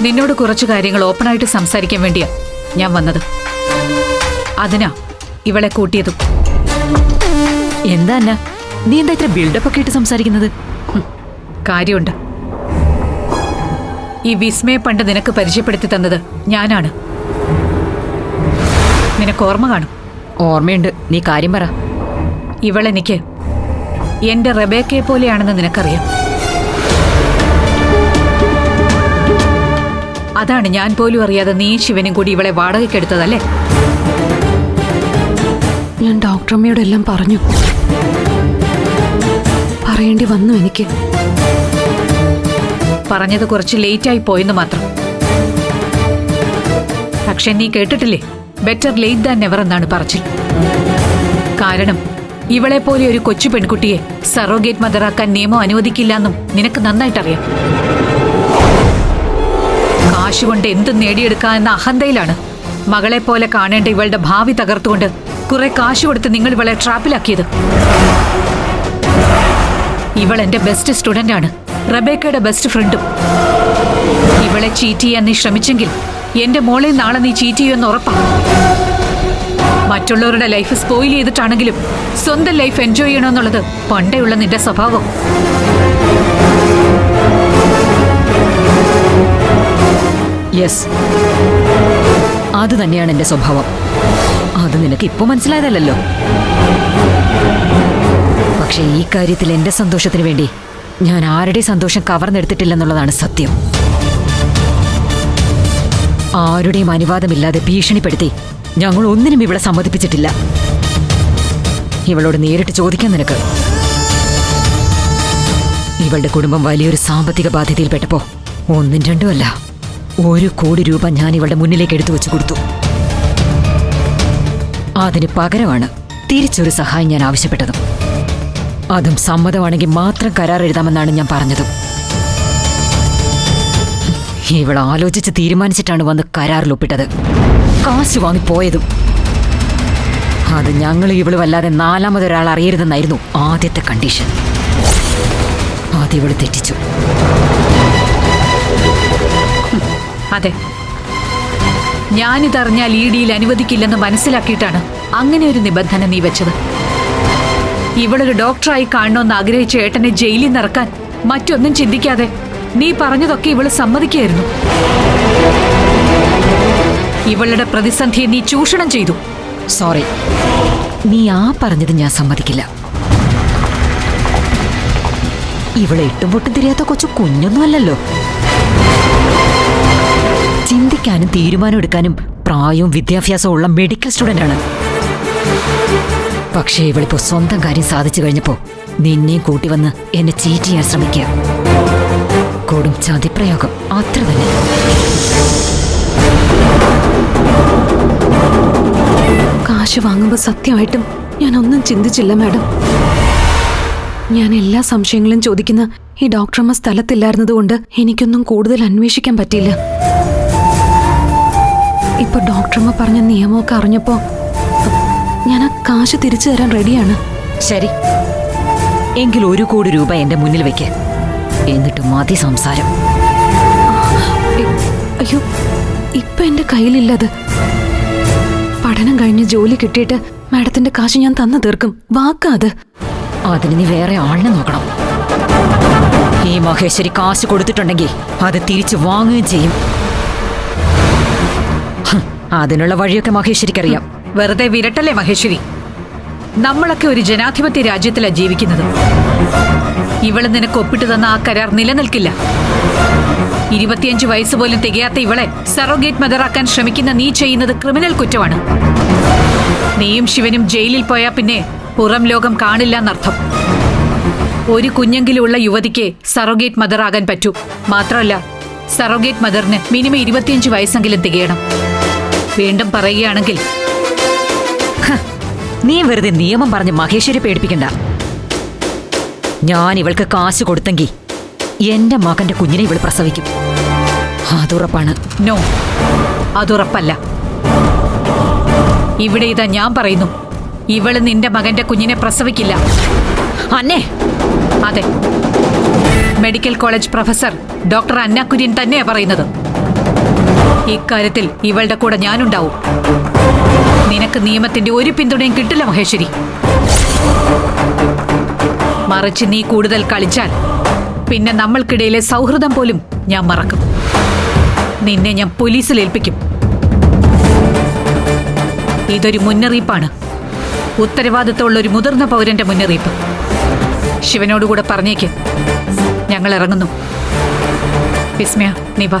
നിന്നോട് കുറച്ച് കാര്യങ്ങൾ ഓപ്പൺ ആയിട്ട് സംസാരിക്കാൻ വേണ്ടിയാ ഞാൻ വന്നത്. അതിനാ ഇവളെ കൂട്ടിയതും. എന്താ അന്ന? നീ എന്താ ഇത്ര ബിൽഡപ്പ് ഒക്കെ ഇട്ട് സംസാരിക്കുന്നത്? കാര്യമുണ്ട്. ഈ വിസ്മയെ പണ്ട് നിനക്ക് പരിചയപ്പെടുത്തി തന്നത് ഞാനാണ്. നിനക്ക് ഓർമ്മ കാണും? ഓർമ്മയുണ്ട്. നീ കാര്യം പറ. ഇവളെനിക്ക് എന്റെ റബേക്കയെ പോലെയാണെന്ന് നിനക്കറിയാം. അതാണ് ഞാൻ പോലും അറിയാതെ നീ ശിവനും കൂടി ഇവളെ വാടകയ്ക്കെടുത്തതല്ലേ ഞാൻ ഡോക്ടറമ്മയോട് എല്ലാം പറഞ്ഞു. പറയേണ്ടി വന്നു എനിക്ക്. പറഞ്ഞത് കുറച്ച് ലേറ്റായി പോയെന്ന് മാത്രം. പക്ഷെ നീ കേട്ടിട്ടില്ലേ? ബെറ്റർ ലേറ്റ് ദാൻ നെവർ എന്നാണ് പറച്ചിൽ. കാരണം ഇവളെ പോലെ ഒരു കൊച്ചു പെൺകുട്ടിയെ സറോഗേറ്റ് മദറാക്കാൻ നിയമം അനുവദിക്കില്ലെന്നും നിനക്ക് നന്നായിട്ടറിയാം. കാശുകൊണ്ട് എന്ത് നേടിയെടുക്കാ എന്ന അഹന്തയിലാണ്. മകളെ പോലെ കാണേണ്ട ഇവളുടെ ഭാവി തകർത്തുകൊണ്ട് കുറെ കാശ് കൊടുത്ത് നിങ്ങൾ ഇവളെ ട്രാപ്പിലാക്കിയത്. ഇവൾ എന്റെ ബെസ്റ്റ് സ്റ്റുഡന്റ് ആണ്. റബേക്കയുടെ ബെസ്റ്റ് ഫ്രണ്ടും ഇവളെ ചീറ്റ് ചെയ്യാൻ നീ ശ്രമിച്ചെങ്കിൽ എന്റെ മോളെ നാളെ നീ ചീറ്റ് ചെയ്യുമെന്ന് ഉറപ്പാണ് മറ്റുള്ളവരുടെ ലൈഫ് സ്പോയിൽ ചെയ്തിട്ടാണെങ്കിലും സ്വന്തം ലൈഫ് എൻജോയ് ചെയ്യണമെന്നുള്ളത് പണ്ടേയുള്ള നിന്റെ സ്വഭാവം. യെസ് അത് തന്നെയാണ് എന്റെ സ്വഭാവം. അത് നിനക്ക് ഇപ്പൊ മനസ്സിലായതല്ലോ പക്ഷെ ഈ കാര്യത്തിൽ എന്റെ സന്തോഷത്തിന് വേണ്ടി ഞാൻ ആരുടെ സന്തോഷം കവർന്നെടുത്തിട്ടില്ലെന്നുള്ളതാണ് സത്യം. ആരുടെയും അനുവാദമില്ലാതെ ഭീഷണിപ്പെടുത്തി ഞങ്ങൾ ഒന്നിനും ഇവിടെ സമ്മതിപ്പിച്ചിട്ടില്ല. ഇവളോട് നേരിട്ട് ചോദിക്കാൻ നിനക്ക്. ഇവളുടെ കുടുംബം വലിയൊരു സാമ്പത്തിക ബാധ്യതയിൽപ്പെട്ടപ്പോ ഒന്നും രണ്ടും അല്ല ഒരു കോടി രൂപ ഞാൻ ഇവളുടെ മുന്നിലേക്ക് എടുത്തു വെച്ചു കൊടുത്തു. അതിന് പകരമാണ് തിരിച്ചൊരു സഹായം ഞാൻ ആവശ്യപ്പെട്ടതും. അതും സമ്മതമാണെങ്കിൽ മാത്രം കരാർ എഴുതാമെന്നാണ് ഞാൻ പറഞ്ഞതും. ഇവൾ ആലോചിച്ച് തീരുമാനിച്ചിട്ടാണ് വന്ന് കരാറിൽ ഒപ്പിട്ടത്. കാശ് വാങ്ങി പോയതും. അത് ഞങ്ങൾ ഇവൾ വല്ലാതെ നാലാമതൊരാൾ അറിയരുതെന്നായിരുന്നു ആദ്യത്തെ കണ്ടീഷൻ അതിവൾ തെറ്റിച്ചു. അതെ. ഞാനിതറിഞ്ഞാൽ ഈ ഡീൽ അനുവദിക്കില്ലെന്ന് മനസ്സിലാക്കിയിട്ടാണ് അങ്ങനെ ഒരു നിബന്ധന നീ വെച്ചത്. ഇവളൊരു ഡോക്ടറായി കാണണമെന്ന് ആഗ്രഹിച്ച ഏട്ടനെ ജയിലിൽ നിറക്കാൻ മറ്റൊന്നും ചിന്തിക്കാതെ നീ പറഞ്ഞതൊക്കെ ഇവൾ സമ്മതിക്കായിരുന്നു ഇവളുടെ പ്രതിസന്ധിയെ നീ ചൂഷണം ചെയ്തു. സോറി. നീ ആ പറഞ്ഞത് ഞാൻ സമ്മതിക്കില്ല. ഇവളെ ഇട്ടും പൊട്ടും തിരിയാത്ത കൊച്ചു കുഞ്ഞൊന്നുമല്ലല്ലോ ചിന്തിക്കാനും തീരുമാനം എടുക്കാനും പ്രായവും വിദ്യാഭ്യാസവും ഉള്ള മെഡിക്കൽ സ്റ്റുഡന്റ് ആണ്. പക്ഷേ ഇവളിപ്പോ സ്വന്തം കാര്യം സാധിച്ചു കഴിഞ്ഞപ്പോ നിന്നെയും കൂട്ടി വന്ന് എന്നെ ചീറ്റ് ചെയ്യാൻ ശ്രമിക്കുക. കൊടും ചതിപ്രയോഗം. അത്ര തന്നെ. കാശ് വാങ്ങുമ്പോൾ സത്യമായിട്ടും ഞാൻ ഒന്നും ചിന്തിച്ചില്ല മാഡം. ഞാൻ എല്ലാ സംശയങ്ങളും ചോദിക്കുന്ന ഈ ഡോക്ടർമ്മ സ്ഥലത്തില്ലായിരുന്നതുകൊണ്ട് എനിക്കൊന്നും കൂടുതൽ അന്വേഷിക്കാൻ പറ്റിയില്ല. ഇപ്പൊ ഡോക്ടർമ്മ പറഞ്ഞ നിയമമൊക്കെ അറിഞ്ഞപ്പോ ഞാൻ ആ കാശ് തിരിച്ചു തരാൻ റെഡിയാണ് ശരി. എങ്കിൽ ഒരു കോടി രൂപ എന്റെ മുന്നിൽ വെക്ക്. എന്നിട്ട് മതി സംസാരം. അയ്യോ ഇപ്പൊ എന്റെ കയ്യിലില്ലത്. പഠനം കഴിഞ്ഞ് ജോലി കിട്ടിയിട്ട് മാഡത്തിന്റെ കാശ് ഞാൻ തന്നു തീർക്കും. വാക്കാത് അതിന് നീ വേറെ ആളിനെ നോക്കണം. ഈ മഹേശ്വരി കാശ് കൊടുത്തിട്ടുണ്ടെങ്കിൽ അത് തിരിച്ചു വാങ്ങുകയും ചെയ്യും. അതിനുള്ള വഴിയൊക്കെ മഹേശ്വരിക്ക് അറിയാം. വെറുതെ വിരട്ടല്ലേ മഹേശ്വരി? നമ്മളൊക്കെ ഒരു ജനാധിപത്യ രാജ്യത്തിലാ ജീവിക്കുന്നത്. ഇവൾ നിനക്ക് ഒപ്പിട്ട് തന്ന ആ കരാർ നിലനിൽക്കില്ല. ഇരുപത്തിയഞ്ച് വയസ്സ് പോലും തികയാത്ത ഇവളെ സറോഗേറ്റ് മദറാക്കാൻ ശ്രമിക്കുന്ന നീ ചെയ്യുന്നത് ക്രിമിനൽ കുറ്റമാണ്. നീയും ശിവനും ജയിലിൽ പോയാ പിന്നെ പുറം ലോകം കാണില്ല എന്നർത്ഥം ഒരു കുഞ്ഞെങ്കിലുള്ള യുവതിക്ക് സറോഗേറ്റ് മദർ ആകാൻ പറ്റൂ. മാത്രമല്ല സറോഗേറ്റ് മദറിന് മിനിമം ഇരുപത്തിയഞ്ച് വയസ്സെങ്കിലും തികയണം. വീണ്ടും പറയുകയാണെങ്കിൽ നീ വെറുതെ നിയമം പറഞ്ഞ് മഹേശ്വരി പേടിപ്പിക്കണ്ട. ഞാൻ ഇവൾക്ക് കാശ് കൊടുത്തെങ്കിൽ എന്റെ മകന്റെ കുഞ്ഞിനെ ഇവൾ പ്രസവിക്കും. അതുറപ്പാണ്. നോ അതുറപ്പല്ല. ഇവിടെ ഇതാ ഞാൻ പറയുന്നു. ഇവൾ നിന്റെ മകന്റെ കുഞ്ഞിനെ പ്രസവിക്കില്ല. അന്നേ അതെ. Medical college professor doctor Anna Kurian Kurian തന്നെയാ പറയുന്നത്. ഇക്കാര്യത്തിൽ ഇവളുടെ കൂടെ ഞാനുണ്ടാവും. നിനക്ക് നിയമത്തിന്റെ ഒരു പിന്തുണയും കിട്ടില്ല മഹേശ്വരി. മറിച്ച് നീ കൂടുതൽ കളിച്ചാൽ പിന്നെ നമ്മൾക്കിടയിലെ സൗഹൃദം പോലും ഞാൻ മറക്കും. നിന്നെ ഞാൻ പോലീസിൽ ഏൽപ്പിക്കും. ഇതൊരു മുന്നറിയിപ്പാണ്. ഉത്തരവാദിത്തമുള്ള ഒരു മുതിർന്ന പൗരന്റെ മുന്നറിയിപ്പ്. ശിവനോടുകൂടെ പറഞ്ഞേക്ക്. ഞങ്ങൾ ഇറങ്ങുന്നു. വിസ്മയ നീ വാ.